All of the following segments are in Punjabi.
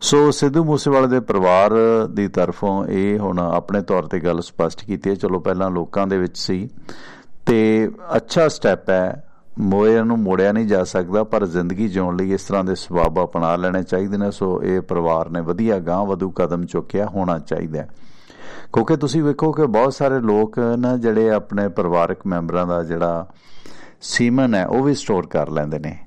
ਸੋ ਸਿੱਧੂ ਮੂਸੇਵਾਲੇ ਦੇ ਪਰਿਵਾਰ ਦੀ ਤਰਫੋਂ ਇਹ ਹੁਣ ਆਪਣੇ ਤੌਰ ਤੇ ਗੱਲ ਸਪਸ਼ਟ ਕੀਤੀ ਹੈ। ਚਲੋ ਪਹਿਲਾਂ ਲੋਕਾਂ ਦੇ ਵਿੱਚ ਸੀ। ਤੇ ਅੱਛਾ ਸਟੈਪ ਹੈ। ਮੋਏ ਨੂੰ ਮੋੜਿਆ ਨਹੀਂ ਜਾ ਸਕਦਾ, ਪਰ ਜ਼ਿੰਦਗੀ ਜਿਉਣ ਲਈ ਇਸ ਤਰ੍ਹਾਂ ਦੇ ਸਵਾਬ ਅਪਣਾ ਲੈਣੇ ਚਾਹੀਦੇ ਨੇ। ਸੋ ਇਹ ਪਰਿਵਾਰ ਨੇ ਵਧੀਆ ਗਾਂ ਵਧੂ ਕਦਮ ਚੁੱਕਿਆ ਹੋਣਾ ਚਾਹੀਦਾ ਕਿਉਂਕਿ ਤੁਸੀਂ ਵੇਖੋ ਕਿ ਬਹੁਤ ਸਾਰੇ ਲੋਕ ਨਾ ਜਿਹੜੇ ਆਪਣੇ ਪਰਿਵਾਰਕ ਮੈਂਬਰਾਂ ਦਾ ਜਿਹੜਾ ਸੀਮਨ ਹੈ, ਉਹ ਵੀ ਸਟੋਰ ਕਰ ਲੈਂਦੇ ਨੇ।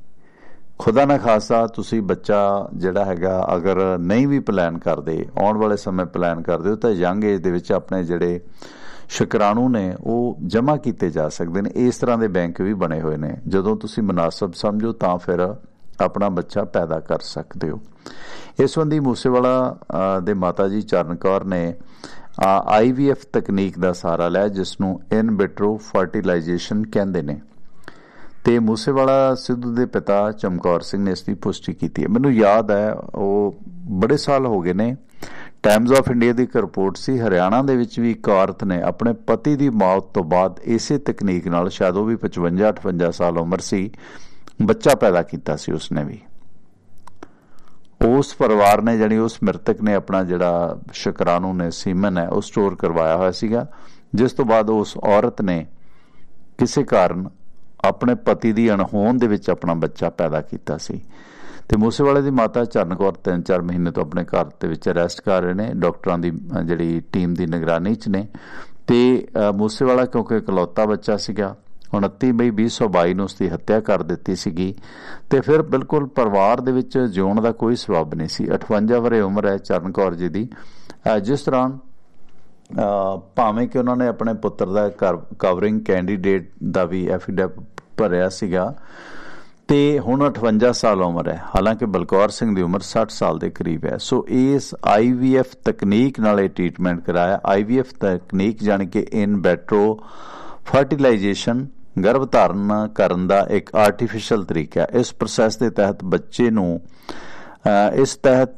ਖੁਦਾ ਨਾ ਖਾਸਾ, ਤੁਸੀਂ ਬੱਚਾ ਜਿਹੜਾ ਹੈਗਾ, ਅਗਰ ਨਹੀਂ ਵੀ ਪਲਾਨ ਕਰਦੇ, ਆਉਣ ਵਾਲੇ ਸਮੇਂ ਪਲਾਨ ਕਰਦੇ ਹੋ, ਤਾਂ ਯੰਗ ਏਜ ਦੇ ਵਿੱਚ ਆਪਣੇ ਜਿਹੜੇ ਸ਼ੁਕਰਾਣੂ ਨੇ, ਉਹ ਜਮ੍ਹਾਂ ਕੀਤੇ ਜਾ ਸਕਦੇ ਨੇ। ਇਸ ਤਰ੍ਹਾਂ ਦੇ ਬੈਂਕ ਵੀ ਬਣੇ ਹੋਏ ਨੇ। ਜਦੋਂ ਤੁਸੀਂ ਮناسب ਸਮਝੋ, ਤਾਂ ਫਿਰ ਆਪਣਾ ਬੱਚਾ ਪੈਦਾ ਕਰ ਸਕਦੇ ਹੋ। ਇਸ ਸੰਬੰਧੀ ਮੂਸੇਵਾਲਾ ਦੇ ਮਾਤਾ ਜੀ ਚਰਨ ਕੌਰ ਨੇ ਆਈਵੀਐਫ ਤਕਨੀਕ ਦਾ ਸਹਾਰਾ ਲਿਆ ਜਿਸ ਨੂੰ ਇਨ ਬਿਟਰੋ ਫਰਟੀਲਾਈਜੇਸ਼ਨ ਕਹਿੰਦੇ ਨੇ। ਤੇ ਮੂਸੇਵਾਲਾ ਸਿੱਧੂ ਦੇ ਪਿਤਾ ਚਮਕੌਰ ਸਿੰਘ ਨੇ ਇਸ ਦੀ ਪੁਸ਼ਟੀ ਕੀਤੀ ਹੈ। ਮੈਨੂੰ ਯਾਦ ਹੈ, ਉਹ ਬੜੇ ਸਾਲ ਹੋ ਗਏ ਨੇ। ਟਾਈਮਜ਼ ਆਫ ਇੰਡੀਆ ਦੀ ਇੱਕ ਰਿਪੋਰਟ ਸੀ, ਹਰਿਆਣਾ ਦੇ ਵਿੱਚ ਵੀ ਇੱਕ ਔਰਤ ਨੇ ਆਪਣੇ ਪਤੀ ਦੀ ਮੌਤ ਤੋਂ ਬਾਅਦ ਇਸੇ ਤਕਨੀਕ ਨਾਲ, ਸ਼ਾਇਦ ਉਹ ਵੀ 55 58 ਸਾਲ ਉਮਰ ਸੀ, ਬੱਚਾ ਪੈਦਾ ਕੀਤਾ ਸੀ ਉਸਨੇ ਵੀ। ਉਸ ਪਰਿਵਾਰ ਨੇ ਜਾਨੀ ਉਸ ਮ੍ਰਿਤਕ ਨੇ ਆਪਣਾ ਜਿਹੜਾ ਸ਼ੁਕਰਾਣੂ ਨੇ, ਸੀਮਨ ਹੈ, ਉਹ ਸਟੋਰ ਕਰਵਾਇਆ ਹੋਇਆ ਸੀਗਾ। ਜਿਸ ਤੋਂ ਬਾਅਦ ਉਸ ਔਰਤ ਨੇ ਕਿਸੇ ਕਾਰਨ ਆਪਣੇ ਪਤੀ ਦੀ ਅਣਹੋਂਦ ਦੇ ਵਿੱਚ ਆਪਣਾ ਬੱਚਾ ਪੈਦਾ ਕੀਤਾ ਸੀ। ਤੇ ਮੂਸੇਵਾਲੇ ਦੀ ਮਾਤਾ ਚਰਨਕੌਰ 3-4 ਮਹੀਨੇ ਤੋਂ ਆਪਣੇ ਘਰ ਦੇ ਵਿੱਚ ਅਰੈਸਟ ਕਰ ਰਹੇ ਨੇ। ਡਾਕਟਰਾਂ ਦੀ ਜਿਹੜੀ ਟੀਮ ਦੀ ਨਿਗਰਾਨੀ 'ਚ ਨੇ। ਤੇ ਮੂਸੇਵਾਲਾ ਕਿਉਂਕਿ ਇਕਲੌਤਾ ਬੱਚਾ ਸੀਗਾ 29 ਮਈ 2022 ਨੂੰ ਉਸ ਦੀ ਹੱਤਿਆ ਕਰ ਦਿੱਤੀ ਸੀਗੀ। ਤੇ ਫਿਰ ਬਿਲਕੁਲ ਪਰਿਵਾਰ ਦੇ ਵਿੱਚ ਜਿਉਣ ਦਾ ਕੋਈ ਸਬਬ ਨਹੀਂ ਸੀ। 58 ਵਰੇ ਉਮਰ ਹੈ ਚਰਨਕੌਰ ਜੀ ਦੀ। ਜਿਸ ਤਰ੍ਹਾਂ ਭਾਵੇਂ ਕਿ ਉਹਨਾਂ ਨੇ ਆਪਣੇ ਪੁੱਤਰ ਦਾ ਕਵਰਿੰਗ ਕੈਂਡੀਡੇਟ ਦਾ ਵੀ ਐਫੀਡੈਵਿਟ ਭਰਿਆ ਸੀਗਾ, ਤੇ ਹੁਣ 58 ਸਾਲ ਉਮਰ ਹੈ। ਹਾਲਾਂਕਿ ਬਲਕੌਰ ਸਿੰਘ ਦੀ ਉਮਰ 60 ਸਾਲ ਦੇ ਕਰੀਬ ਹੈ। ਸੋ ਇਸ ਆਈਵੀਐਫ ਤਕਨੀਕ ਨਾਲ ਇਹ ਟ੍ਰੀਟਮੈਂਟ ਕਰਾਇਆ। ਆਈਵੀਐਫ ਤਕਨੀਕ ਜਾਨ ਕਿ ਇਨ ਬੈਟਰੋ ਫਰਟੀਲਾਈਜੇਸ਼ਨ ਗਰਭ ਧਾਰਨ ਕਰਨ ਦਾ ਇੱਕ ਆਰਟੀਫੀਸ਼ੀਅਲ ਤਰੀਕਾ ਇਸ ਪ੍ਰੋਸੈਸ ਦੇ ਤਹਿਤ ਬੱਚੇ ਨੂੰ ਇਸ ਤਹਿਤ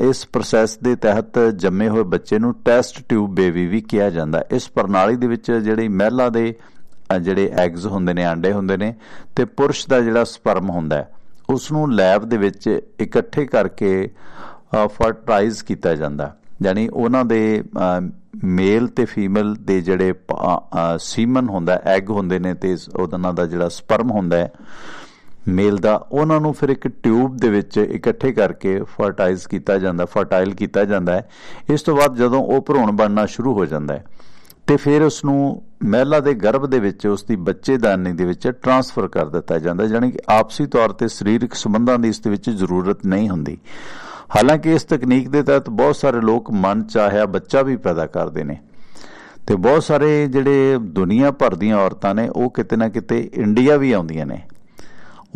ਇਸ ਪ੍ਰੋਸੈਸ ਦੇ ਤਹਿਤ ਜੰਮੇ ਹੋਏ ਬੱਚੇ ਨੂੰ ਟੈਸਟ ਟਿਊਬ ਬੇਬੀ ਵੀ ਕਿਹਾ ਜਾਂਦਾ ਇਸ ਪ੍ਰਣਾਲੀ ਦੇ ਵਿੱਚ ਜਿਹੜੀ ਮਹਿਲਾ ਦੇ ਜਿਹੜੇ ਐਗਸ ਹੁੰਦੇ ਨੇ, ਆਂਡੇ ਹੁੰਦੇ ਨੇ ਤੇ ਪੁਰਸ਼ ਦਾ ਜਿਹੜਾ ਸਪਰਮ ਹੁੰਦਾ ਉਸ ਨੂੰ ਲੈਬ ਦੇ ਵਿੱਚ ਇਕੱਠੇ ਕਰਕੇ ਫਰਟਾਈਜ਼ ਕੀਤਾ ਜਾਂਦਾ ਯਾਨੀ ਉਹਨਾਂ ਦੇ ਮੇਲ ਤੇ ਫੀਮੇਲ ਦੇ ਜਿਹੜੇ ਸੀਮਨ ਹੁੰਦਾ ਐਗ ਹੁੰਦੇ ਨੇ ਤੇ ਉਹਨਾਂ ਦਾ ਜਿਹੜਾ ਸਪਰਮ ਹੁੰਦਾ ਹੈ ਮੇਲ ਦਾ, ਉਹਨਾਂ ਨੂੰ ਫਿਰ ਇੱਕ ਟਿਊਬ ਦੇ ਵਿੱਚ ਇਕੱਠੇ ਕਰਕੇ ਫਰਟਾਈਜ਼ ਕੀਤਾ ਜਾਂਦਾ, ਫਰਟਾਈਲ ਕੀਤਾ ਜਾਂਦਾ ਹੈ। ਇਸ ਤੋਂ ਬਾਅਦ ਜਦੋਂ ਉਹ ਭਰੂਣ ਬਣਨਾ ਸ਼ੁਰੂ ਹੋ ਜਾਂਦਾ ਹੈ, ਤੇ ਫਿਰ ਉਸ ਨੂੰ ਮਹਿਲਾ ਦੇ ਗਰਭ ਦੇ ਵਿੱਚ ਉਸ ਦੀ ਬੱਚੇਦਾਨੀ ਦੇ ਵਿੱਚ ਟਰਾਂਸਫਰ ਕਰ ਦਿੱਤਾ ਜਾਂਦਾ, ਯਾਨੀ ਕਿ ਆਪਸੀ ਤੌਰ ਤੇ ਸਰੀਰਕ ਸੰਬੰਧਾਂ ਦੀ ਇਸ ਦੇ ਵਿੱਚ ਜ਼ਰੂਰਤ ਨਹੀਂ ਹੁੰਦੀ। ਹਾਲਾਂਕਿ ਇਸ ਤਕਨੀਕ ਦੇ ਤਹਿਤ ਬਹੁਤ ਸਾਰੇ ਲੋਕ ਮਨ ਚਾਹਿਆ ਬੱਚਾ ਵੀ ਪੈਦਾ ਕਰਦੇ ਨੇ, ਤੇ ਬਹੁਤ ਸਾਰੇ ਜਿਹੜੇ ਦੁਨੀਆ ਭਰ ਦੀਆਂ ਔਰਤਾਂ ਨੇ, ਉਹ ਕਿਤੇ ਨਾ ਕਿਤੇ ਇੰਡੀਆ ਵੀ ਆਉਂਦੀਆਂ ਨੇ।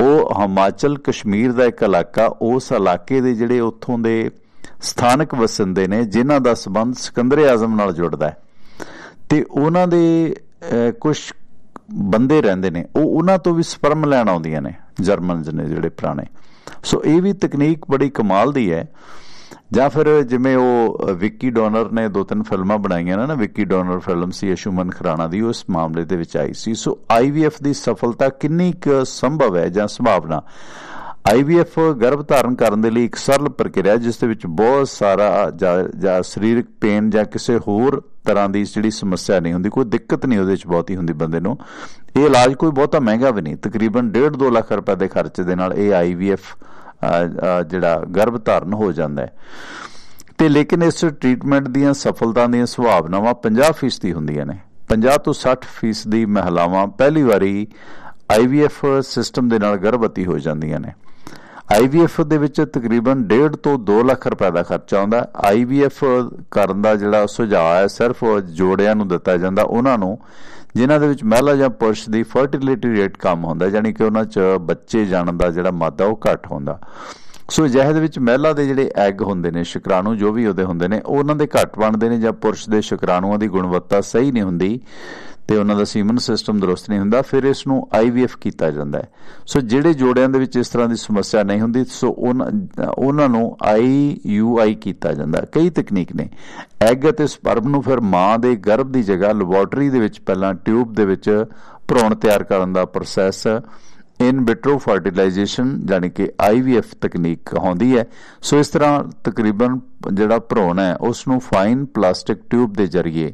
ਉਹ ਹਿਮਾਚਲ ਕਸ਼ਮੀਰ ਦਾ ਇੱਕ ਇਲਾਕਾ, ਉਸ ਇਲਾਕੇ ਦੇ ਜਿਹੜੇ ਉੱਥੋਂ ਦੇ ਸਥਾਨਕ ਵਸਿੰਦੇ ਨੇ, ਜਿਨ੍ਹਾਂ ਦਾ ਸਬੰਧ ਸਿਕੰਦਰ ਆਜ਼ਮ ਨਾਲ ਜੁੜਦਾ ਹੈ। ਤੇ ਉਹਨਾਂ ਦੇ ਕੁਝ ਬੰਦੇ ਰਹਿੰਦੇ ਨੇ, ਉਹ ਉਹਨਾਂ ਤੋਂ ਵੀ ਸਪਰਮ ਲੈਣ ਆਉਂਦੀਆਂ ਨੇ ਜਰਮਨਜ਼ ਨੇ ਜਿਹੜੇ ਪੁਰਾਣੇ। ਸੋ ਇਹ ਵੀ ਤਕਨੀਕ ਬੜੀ ਕਮਾਲ ਦੀ ਹੈ। ਜਾਂ ਫਿਰ ਜਿਵੇਂ ਉਹ ਵਿੱਕੀ ਡੋਨਰ ਨੇ ਦੋ ਤਿੰਨ ਫਿਲਮਾਂ ਬਣਾਈਆਂ ਨੇ ਨਾ, ਵਿੱਕੀ ਡੋਨਰ ਫਿਲਮ ਸੀ ਅਸ਼ੂਮਨ ਖਰਾਣਾ ਦੀ ਉਸ ਮਾਮਲੇ ਦੇ ਵਿੱਚ ਆਈ ਸੀ। ਸੋ ਆਈਵੀਐਫ ਦੀ ਸਫਲਤਾ ਕਿੰਨੀ ਕੁ ਸੰਭਵ ਹੈ ਜਾਂ ਸੰਭਾਵਨਾ? ਆਈਵੀਐਫ ਗਰਭ ਧਾਰਨ ਕਰਨ ਦੇ ਲਈ ਇੱਕ ਸਰਲ ਪ੍ਰਕਿਰਿਆ ਜਿਸ ਦੇ ਵਿੱਚ ਬਹੁਤ ਸਾਰਾ ਜਾਂ ਸਰੀਰਕ ਪੇਨ ਜਾਂ ਕਿਸੇ ਹੋਰ ਤਰ੍ਹਾਂ ਦੀ ਜਿਹੜੀ ਸਮੱਸਿਆ ਨਹੀਂ ਹੁੰਦੀ, ਕੋਈ ਦਿੱਕਤ ਨਹੀਂ ਉਹਦੇ ਵਿੱਚ ਬਹੁਤੀ ਹੁੰਦੀ ਬੰਦੇ ਨੂੰ। ਇਹ ਇਲਾਜ ਕੋਈ ਬਹੁਤਾ ਮਹਿੰਗਾ ਵੀ ਨਹੀਂ, ਤਕਰੀਬਨ 1.5 2 ਲੱਖ ਰੁਪਏ ਦੇ ਖਰਚੇ ਦੇ ਨਾਲ ਇਹ ਆਈਵੀਐਫ ਜਿਹੜਾ ਗਰਭ ਧਾਰਨ ਹੋ ਜਾਂਦਾ ਹੈ। ਤੇ ਲੇਕਿਨ ਇਸ ਟ੍ਰੀਟਮੈਂਟ ਦੀਆਂ ਸਫਲਤਾ ਦੀਆਂ ਸੰਭਾਵਨਾਵਾਂ 50% ਹੁੰਦੀਆਂ ਨੇ। 50 ਤੋਂ 60% ਦੀ ਮਹਿਲਾਵਾਂ ਪਹਿਲੀ ਵਾਰੀ ਆਈਵੀਐਫ ਸਿਸਟਮ ਦੇ ਨਾਲ ਗਰਭਵਤੀ ਹੋ ਜਾਂਦੀਆਂ ਨੇ। ਆਈਵੀਐਫ ਦੇ ਵਿੱਚ ਤਕਰੀਬਨ 1.5 ਤੋਂ 2 ਲੱਖ ਰੁਪਏ ਦਾ ਖਰਚਾ ਆਉਂਦਾ ਆਈਵੀਐਫ ਕਰਨ ਦਾ ਜਿਹੜਾ ਸੁਝਾਅ ਹੈ, ਸਿਰਫ ਜੋੜਿਆਂ ਨੂੰ ਦਿੱਤਾ ਜਾਂਦਾ, ਉਹਨਾਂ ਨੂੰ ਜਿਨ੍ਹਾਂ ਦੇ ਵਿੱਚ ਮਹਿਲਾ ਜਾਂ ਪੁਰਸ਼ ਦੀ ਫਰਟੀਲਿਟੀ ਰੇਟ ਕਮ ਹੁੰਦਾ, ਯਾਨੀ ਕਿ ਉਹਨਾਂ 'ਚ ਬੱਚੇ ਜਾਣਨ ਦਾ ਜਿਹੜਾ ਮਾਦਾ ਉਹ ਘੱਟ ਹੁੰਦਾ। ਸੋ ਜਹਿਦ ਵਿੱਚ ਮਹਿਲਾ ਦੇ ਜਿਹੜੇ ਐਗ ਹੁੰਦੇ ਨੇ, ਸ਼ੁਕਰਾਣੂ ਜੋ ਵੀ ਉਹਦੇ ਹੁੰਦੇ ਨੇ ਉਹਨਾਂ ਦੇ ਘੱਟ ਬਣਦੇ ਨੇ ਜਾਂ ਪੁਰਸ਼ ਦੇ ਸ਼ੁਕਰਾਣੂਆਂ ਦੀ ਗੁਣਵੱਤਾ ਸਹੀ ਨਹੀਂ ਹੁੰਦੀ। ਤੇ ਉਹਨਾਂ ਦਾ ਸੀਮਨ ਸਿਸਟਮ ਦਰੁਸਤ ਨਹੀਂ ਹੁੰਦਾ, ਫਿਰ ਇਸ ਨੂੰ ਆਈਵੀਐਫ ਕੀਤਾ ਜਾਂਦਾ ਹੈ। ਸੋ ਜਿਹੜੇ ਜੋੜਿਆਂ ਦੇ ਵਿੱਚ ਇਸ ਤਰ੍ਹਾਂ ਦੀ ਸਮੱਸਿਆ ਨਹੀਂ ਹੁੰਦੀ, ਸੋ ਉਹਨਾਂ ਨੂੰ ਆਈਯੂਆਈ ਕੀਤਾ ਜਾਂਦਾ ਕਈ ਤਕਨੀਕ ਨੇ। ਐਗ ਅਤੇ ਸਪਰਮ ਨੂੰ ਫਿਰ ਮਾਂ ਦੇ ਗਰਭ ਦੀ ਜਗ੍ਹਾ ਲੈਬੋਰਟਰੀ ਦੇ ਵਿੱਚ ਪਹਿਲਾਂ ਟਿਊਬ ਦੇ ਵਿੱਚ ਭਰੂਣ ਤਿਆਰ ਕਰਨ ਦਾ ਪ੍ਰੋਸੈਸ ਇਨ ਵਿਟਰੋ ਫਰਟੀਲਾਈਜੇਸ਼ਨ, ਯਾਨੀ ਕਿ ਆਈਵੀਐਫ ਤਕਨੀਕ ਕਹਾਉਂਦੀ ਹੈ। ਸੋ ਇਸ ਤਰ੍ਹਾਂ ਤਕਰੀਬਨ ਜਿਹੜਾ ਭਰੂਣ ਹੈ, ਉਸ ਨੂੰ ਫਾਈਨ ਪਲਾਸਟਿਕ ਟਿਊਬ ਦੇ ਜ਼ਰੀਏ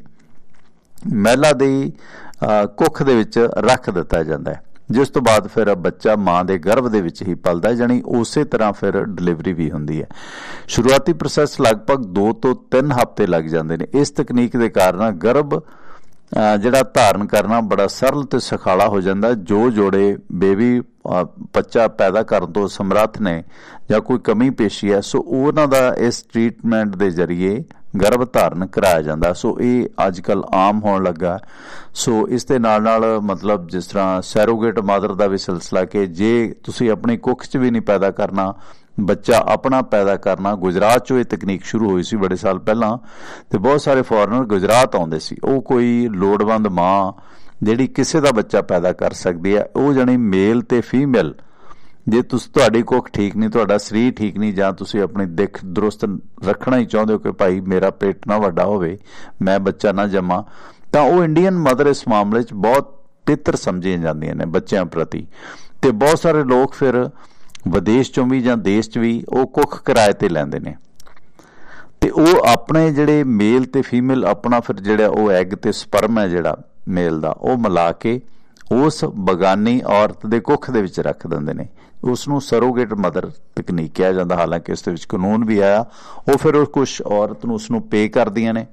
ਮਹਿਲਾ ਦੀ ਕੁੱਖ ਦੇ ਵਿੱਚ ਰੱਖ ਦਿੱਤਾ ਜਾਂਦਾ ਹੈ। ਜਿਸ ਤੋਂ ਬਾਅਦ ਫਿਰ ਬੱਚਾ ਮਾਂ ਦੇ ਗਰਭ ਦੇ ਵਿੱਚ ਹੀ ਪਲਦਾ ਜਾਨੀ ਉਸੇ ਤਰ੍ਹਾਂ ਫਿਰ ਡਿਲੀਵਰੀ ਵੀ ਹੁੰਦੀ ਹੈ। ਸ਼ੁਰੂਆਤੀ ਪ੍ਰੋਸੈਸ ਲਗਭਗ 2 ਤੋਂ 3 ਹਫ਼ਤੇ ਲੱਗ ਜਾਂਦੇ ਨੇ। ਇਸ ਤਕਨੀਕ ਦੇ ਕਾਰਨ ਗਰਭ ਜਿਹੜਾ ਧਾਰਨ ਕਰਨਾ ਬੜਾ ਸਰਲ ਤੇ ਸਖਾਲਾ ਹੋ ਜਾਂਦਾ ਜੋ ਜੋੜੇ ਬੇਬੀ ਬੱਚਾ ਪੈਦਾ ਕਰਨ ਤੋਂ ਸਮਰੱਥ ਨੇ ਜਾਂ ਕੋਈ ਕਮੀ ਪੇਸ਼ੀ ਹੈ, ਸੋ ਉਹਨਾਂ ਦਾ ਇਸ ਟ੍ਰੀਟਮੈਂਟ ਦੇ ਜ਼ਰੀਏ ਗਰਭ ਧਾਰਨ ਕਰਾਇਆ ਜਾਂਦਾ। ਸੋ ਇਹ ਅੱਜ ਕੱਲ ਆਮ ਹੋਣ ਲੱਗਾ। ਸੋ ਇਸ ਦੇ ਨਾਲ ਨਾਲ ਮਤਲਬ ਜਿਸ ਤਰ੍ਹਾਂ ਸੈਰੋਗੇਟ ਮਾਦਰ ਦਾ ਵੀ ਸਿਲਸਿਲਾ ਕਿ ਜੇ ਤੁਸੀਂ ਆਪਣੀ ਕੁੱਖ 'ਚ ਵੀ ਨਹੀਂ ਪੈਦਾ ਕਰਨਾ, ਬੱਚਾ ਆਪਣਾ ਪੈਦਾ ਕਰਨਾ, ਗੁਜਰਾਤ 'ਚੋਂ ਇਹ ਤਕਨੀਕ ਸ਼ੁਰੂ ਹੋਈ ਸੀ ਬੜੇ ਸਾਲ ਪਹਿਲਾਂ ਤੇ ਬਹੁਤ ਸਾਰੇ ਫੋਰਨਰ ਗੁਜਰਾਤ ਆਉਂਦੇ ਸੀ। ਉਹ ਕੋਈ ਲੋੜਵੰਦ ਮਾਂ ਜਿਹੜੀ ਕਿਸੇ ਦਾ ਬੱਚਾ ਪੈਦਾ ਕਰ ਸਕਦੀ ਹੈ, ਉਹ ਜਣੀ ਮੇਲ ਤੇ ਫੀਮੇਲ ਜੇ ਤੁਸੀਂ ਤੁਹਾਡੀ ਕੁੱਖ ਠੀਕ ਨਹੀਂ, ਤੁਹਾਡਾ ਸਰੀਰ ਠੀਕ ਨਹੀਂ, ਜਾਂ ਤੁਸੀਂ ਆਪਣੀ ਦਿੱਖ ਦਰੁਸਤ ਰੱਖਣਾ ਹੀ ਚਾਹੁੰਦੇ ਹੋ ਕਿ ਭਾਈ ਮੇਰਾ ਪੇਟ ਨਾ ਵੱਡਾ ਹੋਵੇ, ਮੈਂ ਬੱਚਾ ਨਾ ਜਮਾ, ਤਾਂ ਉਹ ਇੰਡੀਅਨ ਮਦਰ ਇਸ ਮਾਮਲੇ 'ਚ ਬਹੁਤ ਪਿੱਤਰ ਸਮਝੀਆਂ ਜਾਂਦੀਆਂ ਨੇ ਬੱਚਿਆਂ ਪ੍ਰਤੀ। ਤੇ ਬਹੁਤ ਸਾਰੇ ਲੋਕ ਫਿਰ ਵਿਦੇਸ਼ ਚੋਂ ਵੀ ਜਾਂ ਦੇਸ਼ 'ਚ ਵੀ ਉਹ ਕੁੱਖ ਕਿਰਾਏ ਤੇ ਲੈਂਦੇ ਨੇ। ਤੇ ਉਹ ਆਪਣੇ ਜਿਹੜੇ ਮੇਲ ਤੇ ਫੀਮੇਲ ਆਪਣਾ ਫਿਰ ਜਿਹੜਾ ਉਹ ਐਗ ਤੇ ਸਪਰਮ ਹੈ ਜਿਹੜਾ ਮੇਲ ਦਾ, ਉਹ ਮਿਲਾ ਕੇ ਉਸ ਬਗਾਨੀ ਔਰਤ ਦੇ ਕੁੱਖ ਦੇ ਵਿੱਚ ਰੱਖ ਦਿੰਦੇ ਨੇ। ਉਸ ਨੂੰ ਸਰੋਗੇਟ ਮਦਰ ਤਕਨੀਕ ਕਿਹਾ ਜਾਂਦਾ, ਹਾਲਾਂਕਿ ਇਸ ਦੇ ਵਿੱਚ ਕਾਨੂੰਨ ਵੀ ਆਇਆ। ਉਹ ਫਿਰ ਉਹ ਕੁਝ ਔਰਤ ਨੂੰ ਉਸ ਨੂੰ ਪੇ ਕਰਦੀਆਂ ਨੇ।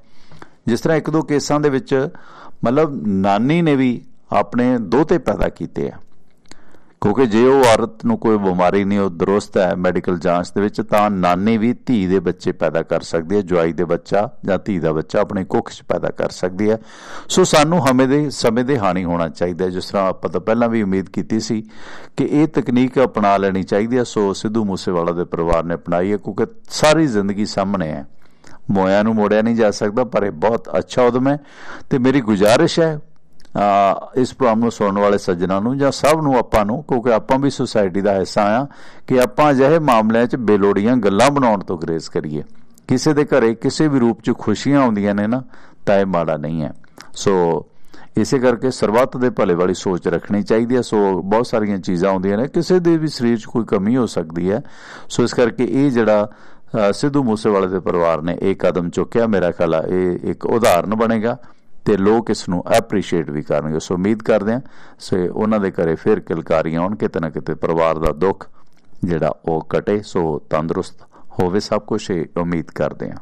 ਜਿਸ ਤਰ੍ਹਾਂ ਇੱਕ ਦੋ ਕੇਸਾਂ ਦੇ ਵਿੱਚ ਮਤਲਬ ਨਾਨੀ ਨੇ ਵੀ ਆਪਣੇ ਦੋਤੇ ਪੈਦਾ ਕੀਤੇ ਆ। ਕਿਉਂਕਿ ਜੇ ਉਹ ਔਰਤ ਨੂੰ ਕੋਈ ਬਿਮਾਰੀ ਨਹੀਂ, ਉਹ ਦਰੁਸਤ ਹੈ ਮੈਡੀਕਲ ਜਾਂਚ ਦੇ ਵਿੱਚ, ਤਾਂ ਨਾਨੀ ਵੀ ਧੀ ਦੇ ਬੱਚੇ ਪੈਦਾ ਕਰ ਸਕਦੀ ਹੈ, ਜਵਾਈ ਦੇ ਬੱਚਾ ਜਾਂ ਧੀ ਦਾ ਬੱਚਾ ਆਪਣੇ ਕੁੱਖ 'ਚ ਪੈਦਾ ਕਰ ਸਕਦੀ ਹੈ। ਸੋ ਸਾਨੂੰ ਹਮੇ ਦੇ ਸਮੇਂ ਦੇ ਹਾਨੀ ਹੋਣਾ ਚਾਹੀਦਾ ਜਿਸ ਤਰ੍ਹਾਂ ਆਪਾਂ ਤਾਂ ਪਹਿਲਾਂ ਵੀ ਉਮੀਦ ਕੀਤੀ ਸੀ ਕਿ ਇਹ ਤਕਨੀਕ ਅਪਣਾ ਲੈਣੀ ਚਾਹੀਦੀ ਹੈ, ਸੋ ਸਿੱਧੂ ਮੂਸੇਵਾਲਾ ਦੇ ਪਰਿਵਾਰ ਨੇ ਅਪਣਾਈ ਹੈ, ਕਿਉਂਕਿ ਸਾਰੀ ਜ਼ਿੰਦਗੀ ਸਾਹਮਣੇ ਹੈ। ਮੋਇਆ ਨੂੰ ਮੋੜਿਆ ਨਹੀਂ ਜਾ ਸਕਦਾ, ਪਰ ਇਹ ਬਹੁਤ ਅੱਛਾ ਉਦਮ ਹੈ ਤੇ ਮੇਰੀ ਗੁਜ਼ਾਰਿਸ਼ ਹੈ ਇਸ ਪ੍ਰੋਗਰਾਮ ਨੂੰ ਸੁਣਨ ਵਾਲੇ ਸੱਜਣਾ ਨੂੰ ਜਾਂ ਸਭ ਨੂੰ ਆਪਾਂ ਨੂੰ, ਕਿਉਂਕਿ ਆਪਾਂ ਵੀ ਸੁਸਾਇਟੀ ਦਾ ਹਿੱਸਾ ਆ, ਕਿ ਆਪਾਂ ਅਜਿਹੇ ਮਾਮਲਿਆਂ 'ਚ ਬੇਲੋੜੀਆਂ ਗੱਲਾਂ ਬਣਾਉਣ ਤੋਂ ਗਰੇਜ਼ ਕਰੀਏ। ਕਿਸੇ ਦੇ ਘਰੇ ਕਿਸੇ ਵੀ ਰੂਪ 'ਚ ਖੁਸ਼ੀਆਂ ਆਉਂਦੀਆਂ ਨੇ ਨਾ, ਤਾਂ ਇਹ ਮਾੜਾ ਨਹੀਂ ਹੈ। ਸੋ, ਇਸੇ ਕਰਕੇ ਸਰਬੱਤ ਦੇ ਭਲੇ ਵਾਲੀ ਸੋਚ ਰੱਖਣੀ ਚਾਹੀਦੀ ਹੈ। ਸੋ, ਬਹੁਤ ਸਾਰੀਆਂ ਚੀਜ਼ਾਂ ਆਉਂਦੀਆਂ ਨੇ। ਕਿਸੇ ਦੇ ਵੀ ਸਰੀਰ 'ਚ ਕੋਈ ਕਮੀ ਹੋ ਸਕਦੀ ਹੈ। ਸੋ, ਇਸ ਕਰਕੇ ਇਹ ਜਿਹੜਾ ਸਿੱਧੂ ਮੂਸੇਵਾਲੇ ਦੇ ਪਰਿਵਾਰ ਨੇ ਇਹ ਕਦਮ ਚੁੱਕਿਆ, ਮੇਰਾ ਖਿਆਲ ਇਹ ਇੱਕ ਉਦਾਹਰਨ ਬਣੇਗਾ। ਤੇ ਲੋਕ ਇਸ ਨੂੰ ਐਪਰੀਸ਼ੀਏਟ ਵੀ ਕਰਨਗੇ। ਸੋ ਉਮੀਦ ਕਰਦੇ ਹਾਂ ਸੋ ਉਹਨਾਂ ਦੇ ਘਰੇ ਫਿਰ ਕਿਲਕਾਰੀਆਂ ਆਉਣ ਕਿਤੇ ਨਾ ਕਿਤੇ ਪਰਿਵਾਰ ਦਾ ਦੁੱਖ ਜਿਹੜਾ ਉਹ ਕਟੇ। ਸੋ ਤੰਦਰੁਸਤ ਹੋਵੇ ਸਭ ਕੁਝ ਉਮੀਦ ਕਰਦੇ ਹਾਂ।